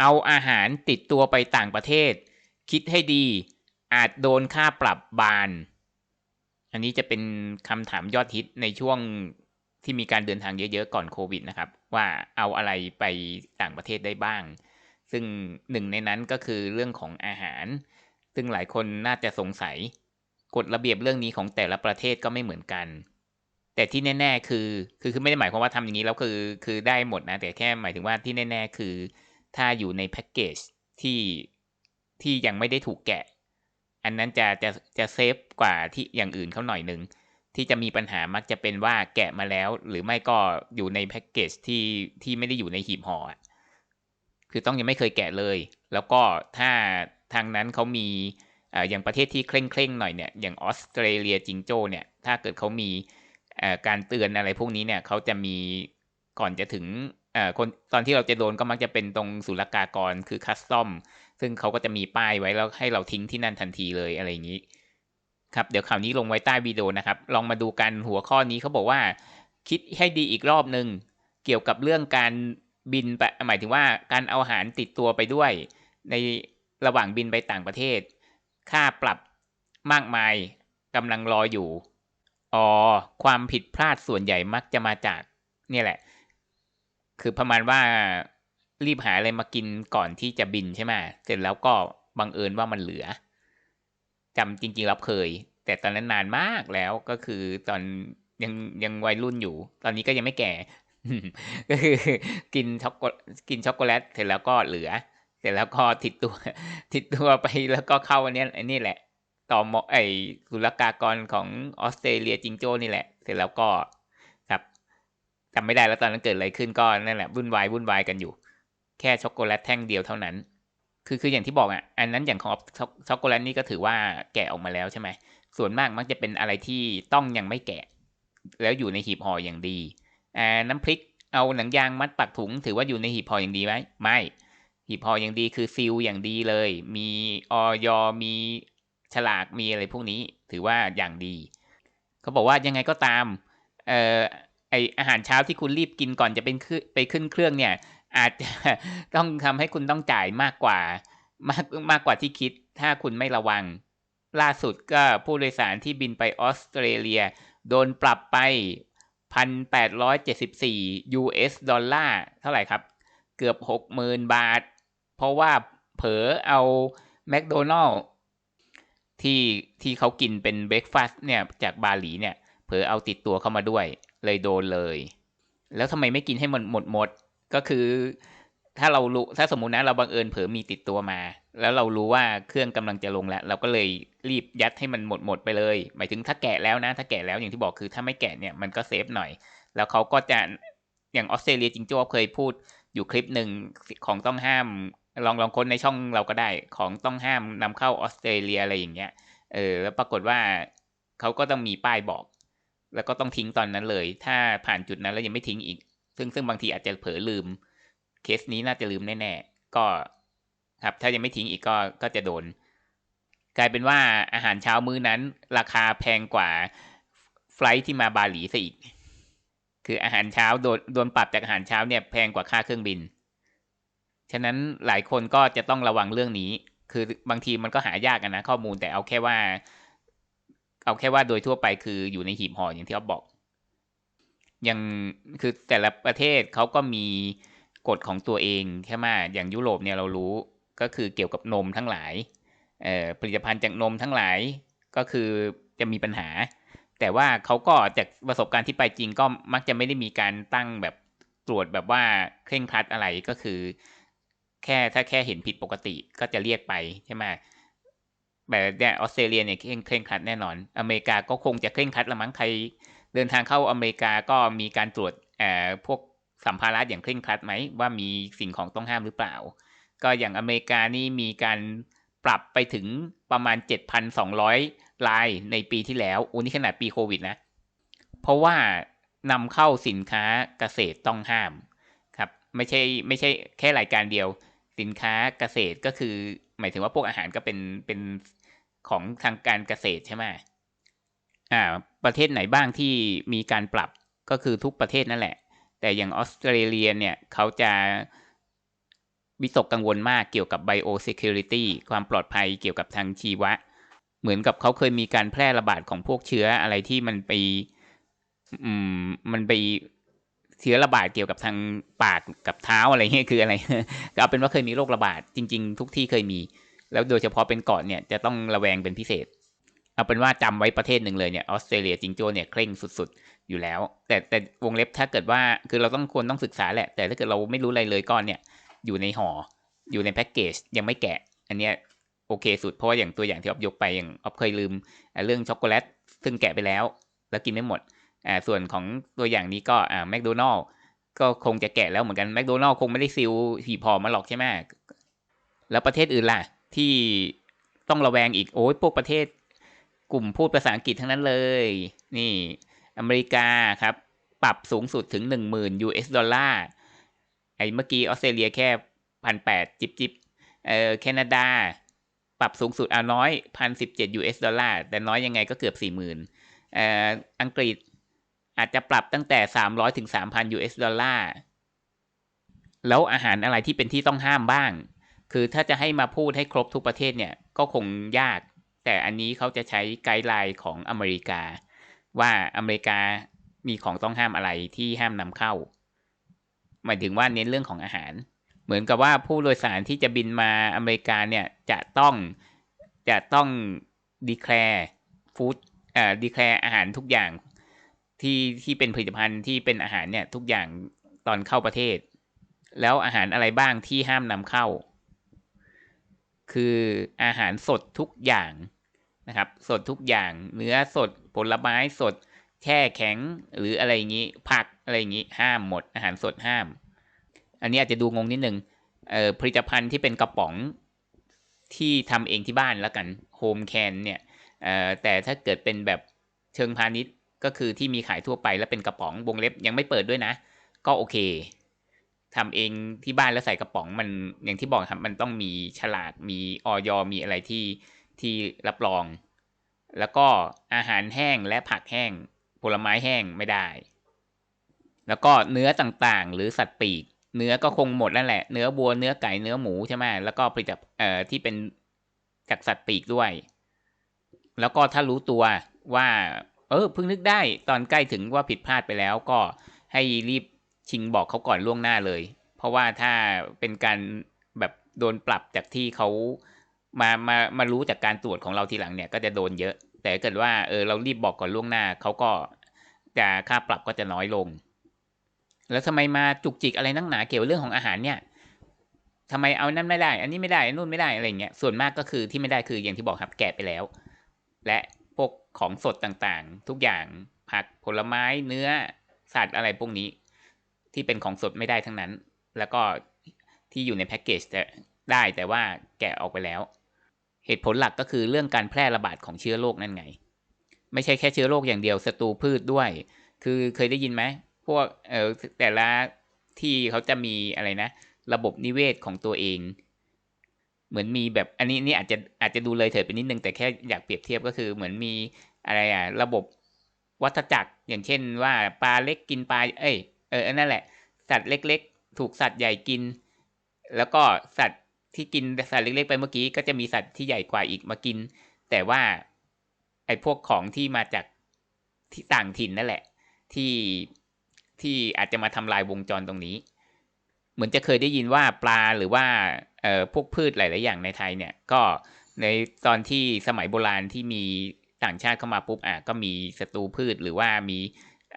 เอาอาหารติดตัวไปต่างประเทศ คิดให้ดี อาจโดนค่าปรับบาน อันนี้จะเป็นคำถามยอดฮิตในช่วงที่มีการเดินทางเยอะๆก่อนโควิดนะครับ ว่าเอาอะไรไปต่างประเทศได้บ้าง ซึ่งหนึ่งในนั้นก็คือเรื่องของอาหาร ซึ่งหลายคนน่าจะสงสัยกฎระเบียบเรื่องนี้ของแต่ละประเทศก็ไม่เหมือนกัน แต่ที่แน่ ๆ คือคือคือไม่ได้หมายความว่าทำอย่างนี้แล้วคือคือได้หมดนะแต่แค่หมายถึงว่าที่แน่ ๆ คือ ถ้าอยู่ในแพ็กเกจที่ที่ยังไม่ได้ถูกแกะ อันนั้นจะจะจะเซฟกว่าที่อย่างอื่นเขาหน่อยหนึ่งที่จะมีปัญหามักจะเป็นว่าแกะมาแล้ว หรือไม่ก็อยู่ในแพ็กเกจที่ที่ไม่ได้อยู่ในหีบห่อคือต้องยังไม่เคยแกะเลย แล้วก็ถ้าทางนั้นเขามีอย่างประเทศที่เคร่งเคร่งหน่อยเนี่ยอย่างออสเตรเลียจิงโจ้เนี่ยถ้าเกิดเขามีการเตือนอะไรพวกนี้เนี่ยเขาจะมีก่อนจะถึง คนตอนที่เราจะโดนก็มักจะเป็นตรงศุลกากรคือคัสตอมซึ่งเขาก็จะมีป้ายไว้แล้วให้เราทิ้งที่นั่นทันทีเลยอะไรอย่างนี้ ครับเดี๋ยวข่าวนี้ลงไว้ใต้วิดีโอนะครับ ลองมาดูกันหัวข้อนี้เขาบอกว่า คิดให้ดีอีกรอบหนึ่งเกี่ยวกับเรื่องการบินไปหมายถึงว่าการเอาอาหารติดตัวไปด้วย ในระหว่างบินไปต่างประเทศ ค่าปรับมากมายกำลังรออยู่อ๋อความผิดพลาดส่วนใหญ่มักจะมาจาก เนี่ยแหละ คือประมาณว่ารีบหาอะไรมากินก่อนที่จะบินใช่ไหมเสร็จแล้วก็บังเอิญว่ามันเหลือจำจริงๆรับเคย แต่ตอนนั้นนานมากแล้วก็คือตอนยังยังวัยรุ่นอยู่ ตอนนี้ก็ยังไม่แก่ ก็คือกินช็อกโกกินช็อกโกแลตเสร็จแล้วก็เหลือ เสร็จแล้วก็ติดตัว ติดตัวไปแล้วก็เข้าอันนี้อันนี้แหละ ต่อมอไอสุลกากรของออสเตรเลียจิงโจ้นี่แหละ เสร็จแล้วก็ จำไม่ได้แล้วตอนนั้นเกิดอะไรขึ้นก็นั่นแหละวุ่นวายวุ่นวายกันอยู่ แค่ช็อกโกแลตแท่งเดียวเท่านั้น คือคืออย่างที่บอกอะอันนั้นอย่างของช็อกโกแลตนี่ก็ถือว่าแกะออกมาแล้วใช่ไหมส่วนมากมักจะเป็นอะไรที่ต้องยังไม่แกะ แล้วอยู่ในหีบห่ออย่างดีอ่าน้ำพริกเอาหนังยางมัดปักถุง ถือว่าอยู่ในหีบห่ออย่างดีไหมไม่หีบห่ออย่างดีคือซีลอย่างดีเลย มีออยมีฉลากมีอะไรพวกนี้ ถือว่าอย่างดี เขาบอกว่ายังไงก็ตามเอ่อ ไออาหารเช้าที่คุณรีบกินก่อนจะเป็นไปขึ้นเครื่องเนี่ย อาจจะต้องทำให้คุณต้องจ่ายมากกว่ามากมากกว่าที่คิด ถ้าคุณไม่ระวัง ล่าสุดก็ผู้โดยสารที่บินไปออสเตรเลีย โดนปรับไป 1,874 US ดอลลาร์เท่าไหร่ครับ เกือบ 60,000 บาท เพราะว่าเผลอเอาแมคโดนัลล์ที่ที่เขากินเป็นเบรกฟาสต์เนี่ยจากบาหลีเนี่ย เผลอเอาติดตัวเข้ามาด้วยเลยโดนเลย แล้วทำไมไม่กินให้หมดหมดหมดก็คือ ถ้าเรารู้ถ้าสมมุตินะเราบังเอิญเผลอมีติดตัวมา แล้วเรารู้ว่าเครื่องกำลังจะลงแล้ว เราก็เลยรีบยัดให้มันหมดหมดไปเลย หมายถึงถ้าแกะแล้วนะ ถ้าแกะแล้วอย่างที่บอกคือถ้าไม่แกะเนี่ยมันก็เซฟหน่อย แล้วเขาก็จะอย่างออสเตรเลียจิงโจ้เคยพูดอยู่คลิปหนึ่งของต้องห้ามลองลองค้นในช่องเราก็ได้ของต้องห้ามนำเข้าออสเตรเลียอะไรอย่างเงี้ย เออแล้วปรากฏว่าเขาก็ต้องมีป้ายบอก แล้วก็ต้องทิ้งตอนนั้นเลย ถ้าผ่านจุดนั้นแล้วยังไม่ทิ้งอีก ซึ่งซึ่งบางทีอาจจะเผลอลืม เคสนี้น่าจะลืมแน่ๆก็ครับ ถ้ายังไม่ทิ้งอีกก็ก็จะโดน กลายเป็นว่าอาหารเช้ามื้อนั้น ราคาแพงกว่าไฟล์ที่มาบาหลีซะอีก คืออาหารเช้าโดนโดนปรับจากอาหารเช้าเนี่ยแพงกว่าค่าเครื่องบิน ฉะนั้นหลายคนก็จะต้องระวังเรื่องนี้ คือบางทีมันก็หายากนะข้อมูลแต่เอาแค่ว่า เอาแค่ว่าโดยทั่วไปคืออยู่ในหีบห่ออย่างที่เขาบอก ยังคือแต่ละประเทศเขาก็มีกฎของตัวเองใช่ไหมอย่างยุโรปเนี่ยเรารู้ก็คือเกี่ยวกับนมทั้งหลายผลิตภัณฑ์จากนมทั้งหลายก็คือจะมีปัญหา แต่ว่าเขาก็จากประสบการณ์ที่ไปจริงก็มักจะไม่ได้มีการตั้งแบบตรวจแบบว่าเคร่งครัดอะไรก็คือ แค่ถ้าแค่เห็นผิดปกติก็จะเรียกไปใช่ไหม แบบเนี่ยออสเตรเลียเนี่ยเคร่งเคร่งคัดแน่นอน อเมริกาก็คงจะเคร่งครัดละมั้งใคร เดินทางเข้าอเมริกาก็มีการตรวจเอ่อพวกสัมภาระอย่างเคร่งครัดไหมว่ามีสิ่งของต้องห้ามหรือเปล่า ก็อย่างอเมริกานี่มีการปรับไปถึงประมาณ 7,200 ลายในปีที่แล้วอุ้นี่ขนาดปีโควิดนะ เพราะว่านำเข้าสินค้าเกษตรต้องห้ามครับไม่ใช่ไม่ใช่แค่รายการเดียว สินค้าเกษตรก็คือ หมายถึงว่าพวกอาหารก็เป็นเป็นของทางการเกษตรใช่ไหมอ่า ประเทศไหนบ้างที่มีการปรับก็คือทุกประเทศนั่นแหละ แต่อย่างออสเตรเลียเนี่ยเขาจะวิตกกังวลมากเกี่ยวกับ biosecurity ความปลอดภัยเกี่ยวกับทางชีวะ เหมือนกับเขาเคยมีการแพร่ระบาดของพวกเชื้ออะไรที่มันไป อืม มันไป เชื้อระบาดเกี่ยวกับทางปากกับเท้าอะไรเงี้ยคืออะไรก็เอาเป็นว่าเคยมีโรคระบาดจริง ๆ ทุกที่เคยมี แล้วโดยเฉพาะเป็นเกาะเนี่ยจะต้องระแวงเป็นพิเศษ เอาเป็นว่าจำไว้ประเทศหนึ่งเลยเนี่ยออสเตรเลียจิงโจ้เนี่ยเคร่งสุดๆ อยู่แล้ว แต่แต่วงเล็บถ้าเกิดว่าคือเราต้องควรต้องศึกษาแหละ แต่ถ้าเกิดเราไม่รู้อะไรเลยก้อนเนี่ยอยู่ในห่ออยู่ในแพ็กเกจยังไม่แกะ อันเนี้ยโอเคสุดเพราะว่าอย่างตัวอย่างที่ออฟยกไปอย่างออฟเคยลืมเรื่องช็อกโกแลตซึ่งแกะไปแล้ว แล้วกินไม่หมด อ่าส่วนของตัวอย่างนี้ก็อ่าแมคโดนัลก็คงจะแกะแล้วเหมือนกันแมคโดนัลคงไม่ได้ซิลหีบห่อมาหรอกใช่ไหมแล้วประเทศอื่นล่ะ ที่ต้องระแวงอีกโอ้ยพวกประเทศกลุ่มพูดภาษาอังกฤษทั้งนั้นเลย นี่อเมริกาครับ ปรับสูงสุดถึงหนึ่งหมื่น US ดอลลาร์ไอ้เมื่อกี้ออสเตรเลียแค่พันแปดจิบจิบเออแคนาดา ปรับสูงสุดเอาน้อยพันสิบเจ็ด US ดอลลาร์แต่น้อยยังไงก็เกือบสี่หมื่นเอ่ออังกฤษ อาจจะปรับตั้งแต่สามร้อยถึงสามพัน US ดอลลาร์ แล้วอาหารอะไรที่เป็นที่ต้องห้ามบ้าง คือถ้าจะให้มาพูดให้ครบทุกประเทศเนี่ย ก็คงยาก แต่อันนี้เขาจะใช้ไกด์ไลน์ของอเมริกา ว่าอเมริกามีของต้องห้ามอะไรที่ห้ามนำเข้า หมายถึงว่าเน้นเรื่องของอาหาร เหมือนกับว่าผู้โดยสารที่จะบินมาอเมริกาเนี่ยจะต้องจะต้องดีแคลร์ฟู้ดเอ่อดีแคลร์อาหารทุกอย่าง ที่ที่เป็นผลิตภัณฑ์ที่เป็นอาหารเนี่ย ทุกอย่างตอนเข้าประเทศ แล้วอาหารอะไรบ้างที่ห้ามนำเข้า คืออาหารสดทุกอย่างนะครับ สดทุกอย่าง เนื้อสดผลไม้สดแช่แข็งหรืออะไรอย่างนี้ ผักอะไรอย่างนี้ ห้ามหมด อาหารสดห้าม อันนี้อาจจะดูงงนิดนึงเอ่อผลิตภัณฑ์ที่เป็นกระป๋องที่ทำเองที่บ้านแล้วกันโฮมแคนเนี่ยเอ่อแต่ถ้าเกิดเป็นแบบเชิงพาณิชย์ ก็คือที่มีขายทั่วไปแล้วเป็นกระป๋องวงเล็บยังไม่เปิดด้วยนะ ก็โอเคทำเองที่บ้านแล้วใส่กระป๋องมันอย่างที่บอกครับมันต้องมีฉลากมีออยมีอะไรที่ที่รับรอง แล้วก็อาหารแห้งและผักแห้งผลไม้แห้งไม่ได้ แล้วก็เนื้อต่างๆ หรือสัตว์ปีก เนื้อก็คงหมดแล้วแหละเนื้อวัวเนื้อไก่เนื้อหมูใช่ไหมแล้วก็ผลิตเอ่อที่เป็นจากสัตว์ปีกด้วย แล้วก็ถ้ารู้ตัวว่า เออเพิ่งนึกได้ตอนใกล้ถึงว่าผิดพลาดไปแล้วก็ให้รีบชิงบอกเขาก่อนล่วงหน้าเลย เพราะว่าถ้าเป็นการแบบโดนปรับจากที่เขามามามารู้จากการตรวจของเราทีหลังเนี่ยก็จะโดนเยอะ แต่เกิดว่าเออเรารีบบอกก่อนล่วงหน้าเขาก็จะค่าปรับก็จะน้อยลง แล้วทำไมมาจุกจิกอะไรนักหนาเกี่ยวเรื่องของอาหารเนี่ยทำไมเอานั่นไม่ได้ อันนี้ไม่ได้อันนู่นไม่ได้อะไรเงี้ย ส่วนมากก็คือที่ไม่ได้คืออย่างที่บอกครับแกะไปแล้ว และ ของสดต่างๆ ทุกอย่างผักผลไม้เนื้อสัตว์อะไรพวกนี้ ที่เป็นของสดไม่ได้ทั้งนั้น แล้วก็ที่อยู่ในแพ็กเกจจะได้แต่ว่าแกะออกไปแล้ว เหตุผลหลักก็คือเรื่องการแพร่ระบาดของเชื้อโรคนั่นไง ไม่ใช่แค่เชื้อโรคอย่างเดียวศัตรูพืชด้วย คือเคยได้ยินไหมพวกเออแต่ละที่เขาจะมีอะไรนะ ระบบนิเวศของตัวเอง เหมือนมีแบบอันนี้นี่อาจจะอาจจะดูเลยเถิดไปนิดนึงแต่แค่อยากเปรียบเทียบก็คือเหมือนมีอะไรอะระบบวัฏจักรอย่างเช่นว่าปลาเล็กกินปลาเอ้ยเออนั่นแหละ สัตว์เล็ก ๆ ถูกสัตว์ใหญ่กิน แล้วก็สัตว์ที่กินสัตว์เล็ก ๆ ไปเมื่อกี้ก็จะมีสัตว์ที่ใหญ่กว่าอีกมากิน แต่ว่าไอ้พวกของที่มาจากที่ต่างถิ่นนั่นแหละ ที่ที่อาจจะมาทำลายวงจรตรงนี้ เหมือนจะเคยได้ยินว่าปลาหรือว่าเอ่อพวกพืชหลาย ๆ อย่างในไทยเนี่ยก็ในตอนที่สมัยโบราณที่มีต่างชาติเข้ามาปุ๊บอะก็มีศัตรูพืชหรือว่ามี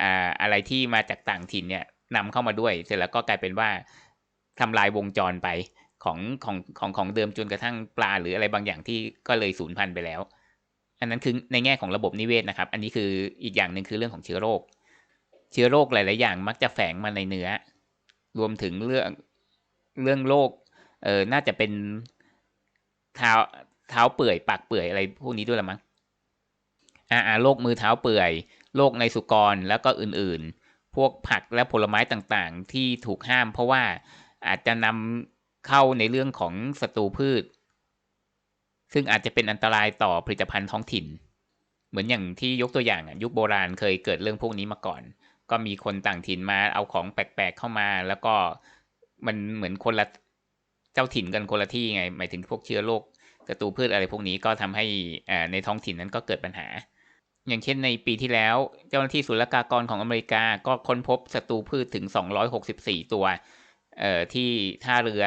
อ่าอะไรที่มาจากต่างถิ่นเนี่ยนำเข้ามาด้วย เสร็จแล้วก็กลายเป็นว่าทำลายวงจรไปของของของของเดิมจนกระทั่งปลาหรืออะไรบางอย่างที่ก็เลยสูญพันธุ์ไปแล้ว อันนั้นคือในแง่ของระบบนิเวศนะครับ อันนี้คืออีกอย่างหนึ่งคือเรื่องของเชื้อโรค เชื้อโรคหลาย ๆ อย่างมักจะแฝงมาในเนื้อ รวมถึงเรื่องเรื่องโรคเออน่าจะเป็นเท้าเท้าเปื่อยปากเปื่อยอะไรพวกนี้ด้วยละมั้งอ่าโรคมือเท้าเปื่อยโรคในสุกรแล้วก็อื่นๆ พวกผักและผลไม้ต่างๆ ที่ถูกห้ามเพราะว่าอาจจะนำเข้าในเรื่องของศัตรูพืช ซึ่งอาจจะเป็นอันตรายต่อผลิตภัณฑ์ท้องถิ่น เหมือนอย่างที่ยกตัวอย่างยุคโบราณเคยเกิดเรื่องพวกนี้มาก่อน ก็มีคนต่างถิ่นมาเอาของแปลกๆเข้ามา แล้วก็มันเหมือนคนละเจ้าถิ่นกันคนละที่ไง หมายถึงพวกเชื้อโรคศัตรูพืชอะไรพวกนี้ก็ทำให้ในท้องถิ่นนั้นก็เกิดปัญหา อย่างเช่นในปีที่แล้ว เจ้าหน้าที่ศุลกากรของอเมริกาก็ค้นพบศัตรูพืชถึง 264 ตัวเอ่อที่ท่าเรือ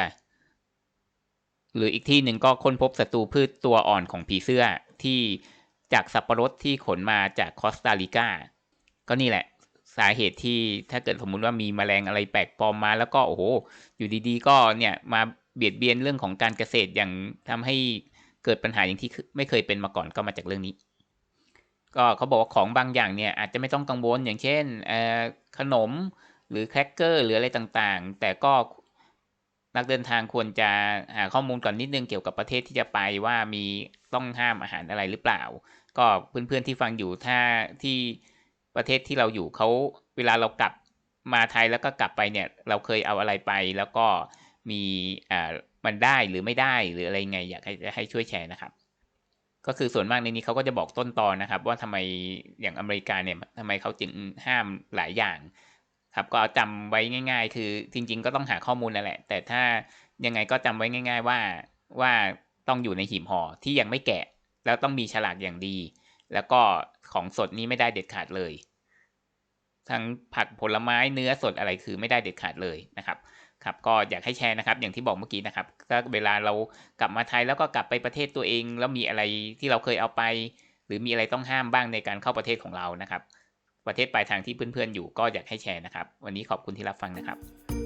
หรืออีกที่หนึ่งก็ค้นพบศัตรูพืชตัวอ่อนของผีเสื้อที่จากสับปะรดที่ขนมาจากคอสตาริกาก็นี่แหละ สาเหตุที่ถ้าเกิดสมมุติว่ามีแมลงอะไรแปลกปลอมมา แล้วก็โอ้โห อยู่ดีๆ ก็เนี่ยมาเบียดเบียนเรื่องของการเกษตรอย่างทำให้เกิดปัญหาอย่างที่ไม่เคยเป็นมาก่อนก็มาจากเรื่องนี้ ก็เขาบอกว่าของบางอย่างเนี่ยอาจจะไม่ต้องกังวลอย่างเช่นขนมหรือแครกเกอร์หรืออะไรต่างๆ แต่ก็นักเดินทางควรจะหาข้อมูลก่อนนิดนึงเกี่ยวกับประเทศที่จะไปว่ามีต้องห้ามอาหารอะไรหรือเปล่า ก็เพื่อนๆที่ฟังอยู่ถ้าที่ ประเทศที่เราอยู่เขาเวลาเรากลับมาไทยแล้วก็กลับไปเนี่ย เราเคยเอาอะไรไปแล้วก็มีอ่ามันได้หรือไม่ได้หรืออะไรไงอยากให้ให้ช่วยแชร์นะครับ ก็คือส่วนมากในนี้เขาก็จะบอกต้นตอนนะครับ ว่าทำไมอย่างอเมริกาเนี่ยทำไมเขาจึงห้ามหลายอย่าง ครับก็เอาจำไว้ง่าย ๆ คือจริง ๆ ก็ต้องหาข้อมูลนั่นแหละ แต่ถ้ายังไงก็จำไว้ง่าย ๆ ว่าว่าต้องอยู่ในหีบห่อที่ยังไม่แกะ แล้วต้องมีฉลากอย่างดี แล้วก็ของสดนี้ไม่ได้เด็ดขาดเลย ทั้งผักผลไม้เนื้อสดอะไรคือไม่ได้เด็ดขาดเลยนะครับครับก็อยากให้แชร์นะครับ อย่างที่บอกเมื่อกี้นะครับถ้าเวลาเรากลับมาไทยแล้วก็กลับไปประเทศตัวเอง แล้วมีอะไรที่เราเคยเอาไป หรือมีอะไรต้องห้ามบ้างในการเข้าประเทศของเรานะครับ ประเทศปลายทางที่เพื่อนๆอยู่ก็อยากให้แชร์นะครับ วันนี้ขอบคุณที่รับฟังนะครับ